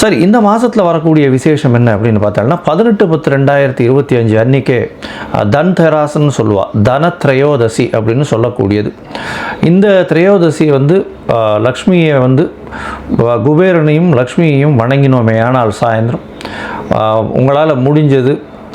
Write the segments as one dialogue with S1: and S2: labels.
S1: சரி இந்த மாதத்தில் வரக்கூடிய விசேஷம் என்ன அப்படின்னு பார்த்தோம்னா பதினெட்டு பத்து ரெண்டாயிரத்தி இருபத்தி அஞ்சு அன்னைக்கே தன் தெராசன்னு சொல்லுவாள் தன திரையோதசி அப்படின்னு சொல்லக்கூடியது. இந்த திரையோதசி வந்து லக்ஷ்மியை வந்து குபேரனையும் லக்ஷ்மியையும் வணங்கினோமே ஆனால் சாயந்தரம். உங்களால் முடிஞ்சது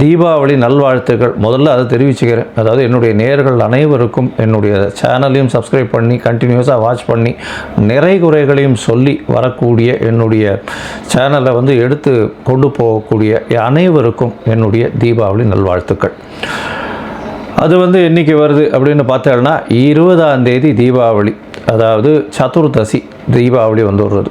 S1: தீபாவளி நல்வாழ்த்துக்கள். முதல்ல அதை தெரிவிச்சுக்கிறேன். அதாவது என்னுடைய நேர்கள் அனைவருக்கும் என்னுடைய சேனலையும் சப்ஸ்கிரைப் பண்ணி கண்டினியூஸாக வாட்ச் பண்ணி நிறை குறைகளையும் சொல்லி வரக்கூடிய என்னுடைய சேனலை வந்து எடுத்து கொண்டு போகக்கூடிய அனைவருக்கும் என்னுடைய தீபாவளி நல்வாழ்த்துக்கள். அது வந்து என்னைக்கு வருது அப்படின்னு பார்த்தோம்னா இருபதாம் தேதி தீபாவளி அதாவது சதுர்தசி தீபாவளி வந்து வருது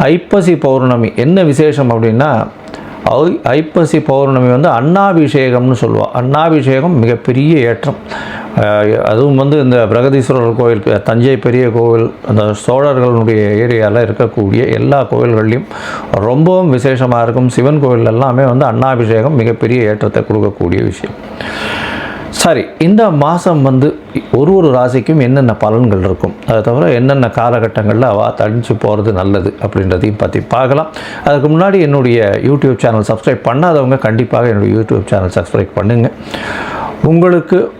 S1: ஐப்பசி பௌர்ணமி. என்ன விசேஷம் அப்படின்னா ஐ- ஐப்பசி பௌர்ணமி வந்து அண்ணாபிஷேகம்னு சொல்லுவாள் அண்ணாபிஷேகம் மிகப்பெரிய ஏற்றம். அதுவும் வந்து இந்த பிரகதீஸ்வரர் கோவில் தஞ்சை பெரிய கோவில் அந்த சோழர்களுடைய ஏரியாவில் இருக்கக்கூடிய எல்லா கோவில்கள்லையும் ரொம்பவும் விசேஷமாக இருக்கும். சிவன் கோவில் எல்லாமே வந்து அண்ணாபிஷேகம் மிகப்பெரிய ஏற்றத்தை கொடுக்கக்கூடிய விஷயம். சரி இந்த மாதம் வந்து ஒரு ஒரு ராசிக்கும் என்னென்ன பலன்கள் இருக்கும்? அதை தவிர என்னென்ன காலகட்டங்களில் அவ தடிச்சு போகிறது நல்லது அப்படின்றதையும் பற்றி பார்க்கலாம். அதுக்கு முன்னாடி என்னுடைய யூடியூப் சேனல் சப்ஸ்கிரைப் பண்ணாதவங்க கண்டிப்பாக என்னுடைய யூடியூப் சேனல் சப்ஸ்கிரைப் பண்ணுங்கள் உங்களுக்கு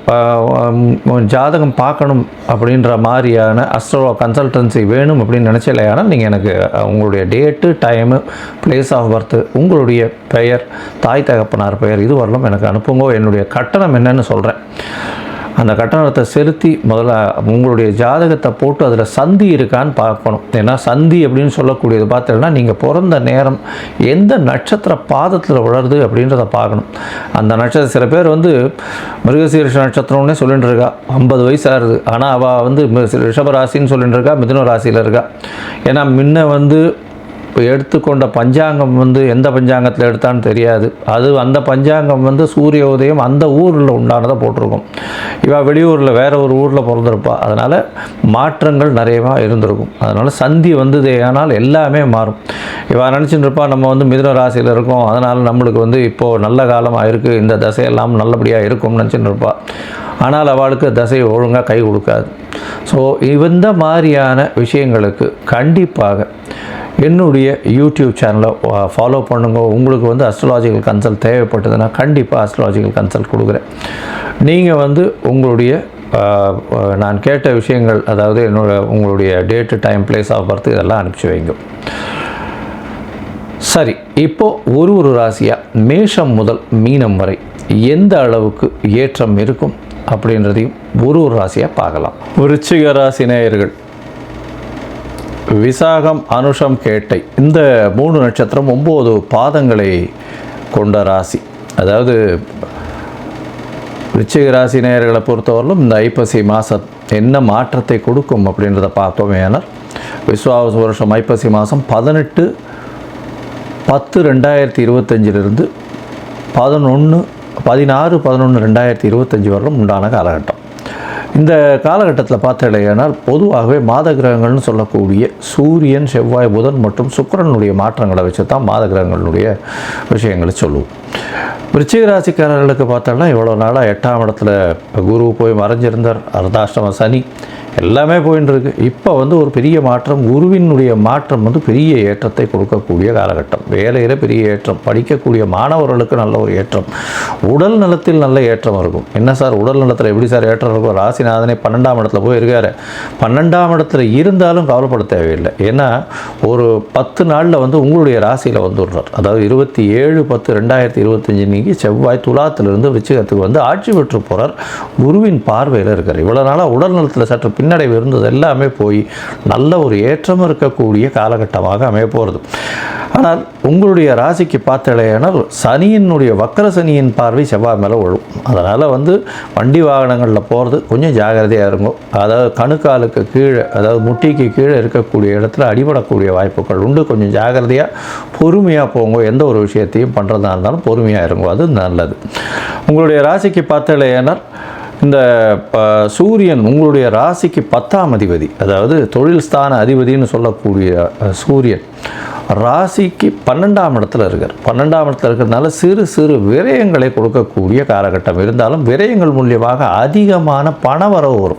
S1: ஜாதகம் பார்க்கணும் அப்படின்ற மாதிரியான அஸ்ட்ரோ கன்சல்டன்சி வேணும் அப்படின்னு நினச்சலையானால் நீங்கள் எனக்கு உங்களுடைய date time place of birth உங்களுடைய பெயர் தாய் தகப்பனார் பெயர் இது வரலும் எனக்கு அனுப்புங்க. என்னுடைய கட்டணம் என்னன்னு சொல்கிறேன் அந்த கட்டணத்தை செலுத்தி முதல்ல உங்களுடைய ஜாதகத்தை போட்டு அதில் சந்தி இருக்கான்னு பார்க்கணும். ஏன்னா சந்தி அப்படின்னு சொல்லக்கூடியது பார்த்தீங்கன்னா நீங்கள் பிறந்த நேரம் எந்த நட்சத்திர பாதத்தில் வளருது அப்படின்றத பார்க்கணும். அந்த நட்சத்திரம் சில பேர் வந்து மிருகசீரிஷ நட்சத்திரம்னே சொல்லிட்டு இருக்கா ஐம்பது வயசாகுது ஆனால் அவள் வந்து ரிஷபராசின்னு சொல்லிட்டு இருக்கா மிதுன ராசியில் இருக்கா. ஏன்னா முன்ன வந்து இப்போ எடுத்துக்கொண்ட பஞ்சாங்கம் வந்து எந்த பஞ்சாங்கத்தில் எடுத்தான்னு தெரியாது. அது அந்த பஞ்சாங்கம் வந்து சூரிய உதயம் அந்த ஊரில் உண்டானதை போட்டிருக்கும். இவள் வெளியூரில் வேறு ஒரு ஊரில் பிறந்திருப்பா. அதனால் மாற்றங்கள் நிறையவா இருந்திருக்கும். அதனால் சந்தி வந்தது ஆனால் எல்லாமே மாறும். இவள் நினச்சிட்டு இருப்பா நம்ம வந்து மிதுன ராசியில் இருக்கோம். அதனால் நம்மளுக்கு வந்து இப்போது நல்ல காலமாக இருக்குது இந்த தசையெல்லாம் நல்லபடியாக இருக்கும்னு நினச்சிட்டு இருப்பா. ஆனால் அவளுக்கு தசை ஒழுங்காக கை கொடுக்காது. ஸோ இந்த மாதிரியான விஷயங்களுக்கு கண்டிப்பாக என்னுடைய யூடியூப் சேனலை ஃபாலோ பண்ணுங்க. உங்களுக்கு வந்து அஸ்ட்ராலாஜிக்கல் கன்சல்ட் தேவைப்பட்டதுன்னா கண்டிப்பாக அஸ்ட்ராலாஜிக்கல் கன்சல்ட் கொடுக்குறேன். நீங்கள் வந்து உங்களுடைய நான் கேட்ட விஷயங்கள் அதாவது என்னோட உங்களுடைய date time place of birth இதெல்லாம் அனுப்பிச்சி வைங்க. சரி இப்போது ஒரு ஒரு ராசியாக மேஷம் முதல் மீனம் வரை எந்த அளவுக்கு ஏற்றம் இருக்கும் அப்படின்றதையும் ஒரு ஒரு ராசியாக பார்க்கலாம். விருச்சிக ராசி நேயர்கள் விசாகம் அனுஷம் கேட்டை. இந்த மூணு நட்சத்திரம் ஒம்பது பாதங்களை கொண்ட ராசி. அதாவது விச்சிக ராசி நேயர்களை பொறுத்தவரையிலும் இந்த ஐப்பசி மாதம் என்ன மாற்றத்தை கொடுக்கும் அப்படின்றத பார்த்தோம் ஆனால் விஸ்வாவச வருஷம் ஐப்பசி மாதம் பதினெட்டு பத்து ரெண்டாயிரத்தி இருபத்தஞ்சிலிருந்து பதினொன்று பதினாறு பதினொன்று ரெண்டாயிரத்தி இருபத்தஞ்சி வரலும் உண்டான காலகட்டம். இந்த காலகட்டத்தில் பார்த்தீங்கன்னா பொதுவாகவே மாத கிரகங்கள்னு சொல்லக்கூடிய சூரியன் செவ்வாய் புதன் மற்றும் சுக்கரனுடைய மாற்றங்களை வச்சு தான் மாத கிரகங்களுடைய விஷயங்களை சொல்லுவோம். விருச்சிக ராசிக்காரர்களுக்கு பார்த்தோம்னா இவ்வளோ நாளாக எட்டாம் இடத்துல குரு போய் மறைஞ்சிருந்தார். அர்த்தாஷ்டம சனி. எல்லாமே போயின்னு இருக்கு இப்போ வந்து ஒரு பெரிய மாற்றம் குருவினுடைய மாற்றம் வந்து பெரிய ஏற்றத்தை கொடுக்கக்கூடிய காலகட்டம். வேலையில் பெரிய ஏற்றம் படிக்கக்கூடிய மாணவர்களுக்கு நல்ல ஒரு ஏற்றம். உடல் நலத்தில் நல்ல ஏற்றம் இருக்கும். என்ன சார் உடல் நலத்தில் எப்படி சார் ஏற்றம் இருக்கும்? ராசிநாதனே பன்னெண்டாம் இடத்துல போய் இருக்கார் பன்னெண்டாம் இடத்துல இருந்தாலும் கவலைப்பட தேவையில்லை. ஏன்னா ஒரு பத்து நாளில் வந்து உங்களுடைய ராசியில் வந்துடுறார். அதாவது இருபத்தி ஏழு பத்து ரெண்டாயிரத்தி இருபத்தஞ்சு இன்னைக்கு செவ்வாய் துலாத்திலிருந்து விருச்சிகத்துக்கு வந்து ஆட்சி பெற்று போகிறார் குருவின் பார்வையில் இருக்கார். இவ்வளோ நாளாக உடல் நலத்தில் சற்று பின்னடைவு இருந்தது. எல்லாமே போய் நல்ல ஒரு ஏற்றம் இருக்கக்கூடிய காலகட்டமாக அமைய போகிறது ஆனால் உங்களுடைய ராசிக்கு பார்த்தலையானால் சனியினுடைய வக்கர சனியின் பார்வை செவ்வாய் மேலே விழும். அதனால் வந்து வண்டி வாகனங்களில் போகிறது கொஞ்சம் ஜாகிரதையாக இருக்கும் அதாவது கணுக்காலுக்கு கீழே அதாவது முட்டிக்கு கீழே இருக்கக்கூடிய இடத்துல அடிபடக்கூடிய வாய்ப்புகள் உண்டு. கொஞ்சம் ஜாகிரதையாக பொறுமையாக போங்க. எந்த ஒரு விஷயத்தையும் பண்ணுறதா இருந்தாலும் பொறுமையாக இருங்க. அது நல்லது. உங்களுடைய ராசிக்கு பார்த்தலையானால் இந்த ப- சூரியன் உங்களுடைய ராசிக்கு பத்தாம் அதிபதி அதாவது தொழில் ஸ்தான அதிபதின்னு சொல்லக்கூடிய சூரியன் ராசிக்கு பன்னெண்டாம் இடத்துல இருக்கார். பன்னெண்டாம் இடத்துல இருக்கிறதுனால சிறு சிறு விரயங்களை கொடுக்கக்கூடிய காலகட்டம். இருந்தாலும் விரயங்கள் மூலியமாக அதிகமான பணவரவு வரும்.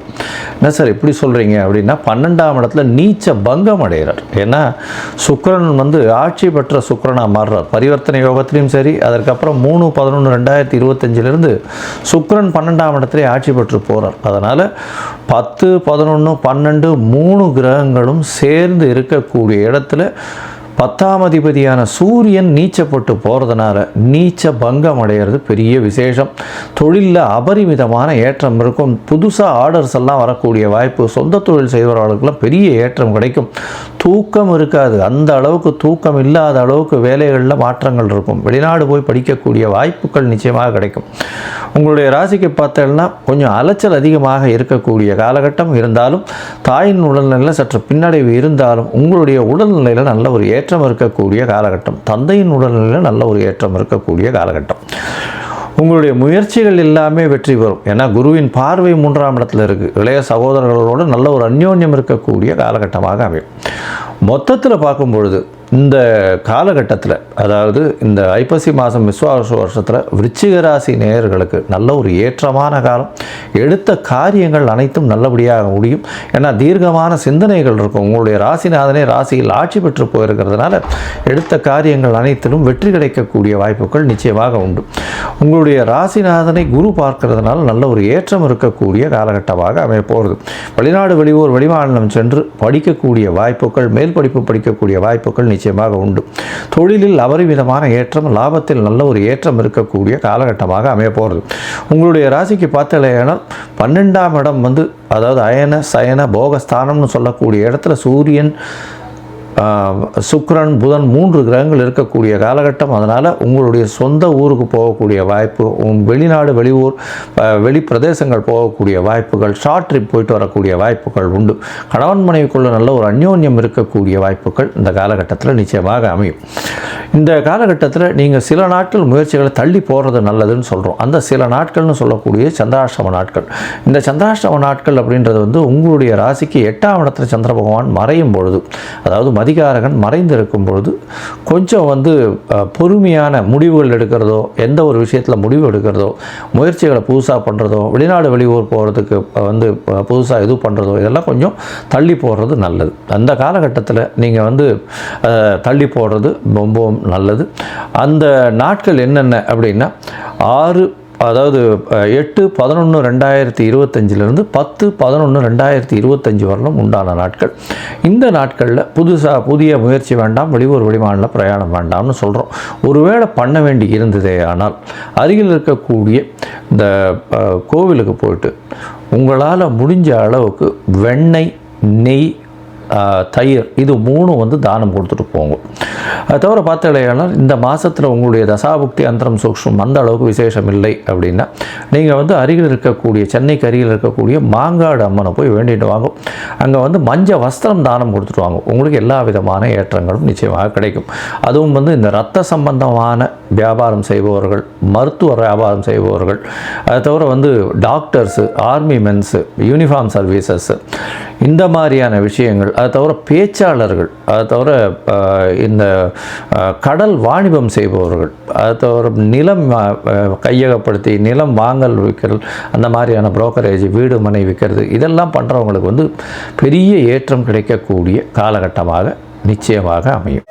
S1: என்ன சார் இப்படி சொல்கிறீங்க அப்படின்னா பன்னெண்டாம் இடத்துல நீச்ச பங்கம் அடைகிறார். ஏன்னா சுக்கரன் வந்து ஆட்சி பெற்ற சுக்கரனாக மாறுறார். பரிவர்த்தனை யோகத்திலையும் சரி அதற்கப்புறம் மூணு பதினொன்று ரெண்டாயிரத்தி இருபத்தஞ்சிலிருந்து சுக்கரன் பன்னெண்டாம் இடத்துல ஆட்சி பெற்று போகிறார் அதனால் பத்து பதினொன்று பன்னெண்டு மூணு கிரகங்களும் சேர்ந்து இருக்கக்கூடிய இடத்துல பத்தாம் அதிபதியான சூரியன் நீச்சப்பட்டு போகிறதுனால நீச்ச பங்கம் அடைகிறது பெரிய விசேஷம். தொழிலில் அபரிமிதமான ஏற்றம் இருக்கும். புதுசாக ஆர்டர்ஸ் எல்லாம் வரக்கூடிய வாய்ப்பு சொந்த தொழில் செய்பவர்களுக்கெல்லாம் பெரிய ஏற்றம் கிடைக்கும். தூக்கம் இருக்காது. அந்த அளவுக்கு தூக்கம் இல்லாத அளவுக்கு வேலைகளில் மாற்றங்கள் இருக்கும். வெளிநாடு போய் படிக்கக்கூடிய வாய்ப்புகள் நிச்சயமாக கிடைக்கும். உங்களுடைய ராசிக்கு பார்த்தேன்னா கொஞ்சம் அலைச்சல் அதிகமாக இருக்கக்கூடிய காலகட்டம் இருந்தாலும் தாயின் உடல்நிலையில் சற்று பின்னடைவு இருந்தாலும் உங்களுடைய உடல்நிலையில் நல்ல ஒரு ஏற்றம் இருக்கக்கூடிய காலகட்டம். தந்தையின் உடல்நிலையில் நல்ல ஒரு ஏற்றம் இருக்கக்கூடிய காலகட்டம். உங்களுடைய முயற்சிகள் எல்லாமே வெற்றி பெறும். ஏன்னா குருவின் பார்வை மூன்றாம் இடத்துல இருக்குது இளைய சகோதரர்களோடு நல்ல ஒரு அந்யோன்யம் இருக்கக்கூடிய காலகட்டமாக அமையும். மொத்தத்தில் பார்க்கும் பொழுது இந்த காலகட்டத்தில் அதாவது இந்த ஐப்பசி மாதம் விஸ்வாச வருஷத்தில் விருச்சிக ராசி நேயர்களுக்கு நல்ல ஒரு ஏற்றமான காலம். எடுத்த காரியங்கள் அனைத்தும் நல்லபடியாக முடியும். ஏன்னா தீர்க்கமான சிந்தனைகள் இருக்கும். உங்களுடைய ராசிநாதனே ராசியில் ஆட்சி பெற்று போயிருக்கிறதுனால எடுத்த காரியங்கள் அனைத்திலும் வெற்றி கிடைக்கக்கூடிய வாய்ப்புகள் நிச்சயமாக உண்டு. உங்களுடைய ராசிநாதனை குரு பார்க்கறதுனால நல்ல ஒரு ஏற்றம் இருக்கக்கூடிய காலகட்டமாக அமைய போகிறது வெளிநாடு வெளியூர் வெளிமாநிலம் சென்று படிக்கக்கூடிய வாய்ப்புகள் மேல் படிப்பு படிக்கக்கூடிய வாய்ப்புகள் நிச்சயமாக உண்டு. தொழிலில் அபரிமிதமான ஏற்றம் லாபத்தில் நல்ல ஒரு ஏற்றம் இருக்கக்கூடிய காலகட்டமாக அமைய போகிறது. உங்களுடைய ராசிக்கு பார்த்தலையானால் பன்னெண்டாம் இடம் வந்து அதாவது அயன சயன போகஸ்தானம்னு சொல்லக்கூடிய இடத்துல சூரியன் சுக்ரன் புதன் மூன்று கிரகங்கள் இருக்கக்கூடிய காலகட்டம். அதனால் உங்களுடைய சொந்த ஊருக்கு போகக்கூடிய வாய்ப்பு உம் வெளிநாடு வெளியூர் வெளி பிரதேசங்கள் போகக்கூடிய வாய்ப்புகள் ஷார்ட் ட்ரிப் போயிட்டு வரக்கூடிய வாய்ப்புகள் உண்டு. கணவன் மனைவிக்குள்ள நல்ல ஒரு அந்யோன்யம் இருக்கக்கூடிய வாய்ப்புகள் இந்த காலகட்டத்தில் நிச்சயமாக அமையும். இந்த காலகட்டத்தில் நீங்கள் சில நாட்கள் முயற்சிகளை தள்ளி போகிறது நல்லதுன்னு சொல்கிறோம் அந்த சில நாட்கள்னு சொல்லக்கூடிய சந்திராஷ்டம நாட்கள். இந்த சந்திராஷ்டம நாட்கள் அப்படின்றது வந்து உங்களுடைய ராசிக்கு எட்டாம் இடத்துல சந்திர பகவான் மறையும் பொழுது அதாவது மதிய அதிகாரகன் மறைந்திருக்கும் பொழுது கொஞ்சம் வந்து பொறுமையான முடிவுகள் எடுக்கிறதோ எந்த ஒரு விஷயத்தில் முடிவு எடுக்கிறதோ முயற்சிகளை புதுசாக பண்ணுறதோ வெளிநாடு வெளியூர் போகிறதுக்கு வந்து புதுசாக இது பண்ணுறதோ இதெல்லாம் கொஞ்சம் தள்ளி போடுறது நல்லது. அந்த காலகட்டத்தில் நீங்கள் வந்து தள்ளி போடுறது ரொம்பவும் நல்லது. அந்த நாட்கள் என்னென்ன அப்படின்னா ஆறு அதாவது எட்டு பதினொன்று ரெண்டாயிரத்தி இருபத்தஞ்சிலிருந்து பத்து பதினொன்று ரெண்டாயிரத்தி இருபத்தஞ்சி வரலும் உண்டான நாட்கள். இந்த நாட்களில் புதுசாக புதிய முயற்சி வேண்டாம் வெளியூர் வெளிமாநில பிரயாணம் வேண்டாம்னு சொல்கிறோம் ஒருவேளை பண்ண வேண்டி இருந்ததே ஆனால் அருகில் இருக்கக்கூடிய இந்த கோவிலுக்கு போயிட்டு உங்களால் முடிஞ்ச அளவுக்கு வெண்ணெய் நெய் தயிர். இது மூணும் வந்து தானம் கொடுத்துட்டு போங்க. அது தவிர பார்த்தாலேயானால் இந்த மாதத்தில் உங்களுடைய தசாபுக்தி அந்தரம் சூக்ஷம் அந்த அளவுக்கு விசேஷம் இல்லை அப்படின்னா நீங்கள் வந்து அருகில் இருக்கக்கூடிய சென்னைக்கு அருகில் இருக்கக்கூடிய மாங்காடு அம்மனை போய் வேண்டிட்டு வாங்க. அங்கே வந்து மஞ்ச வஸ்திரம் தானம் கொடுத்துட்டு வாங்க. உங்களுக்கு எல்லா விதமான ஏற்றங்களும் நிச்சயமாக கிடைக்கும். அதுவும் வந்து இந்த ரத்த சம்பந்தமான வியாபாரம் செய்பவர்கள் மருத்துவ வியாபாரம் செய்பவர்கள் அதை தவிர வந்து doctors army men's uniform services இந்த மாதிரியான விஷயங்கள் அது தவிர பேச்சாளர்கள் அது தவிர இந்த கடல் வாணிபம் செய்பவர்கள் அது தவிர நிலம் கையகப்படுத்தி நிலம் வாங்கல் விற்கிறது அந்த மாதிரியான புரோக்கரேஜ் வீடு மனை விற்கிறது இதெல்லாம் பண்ணுறவங்களுக்கு வந்து பெரிய ஏற்றம் கிடைக்கக்கூடிய காலகட்டமாக நிச்சயமாக அமையும்.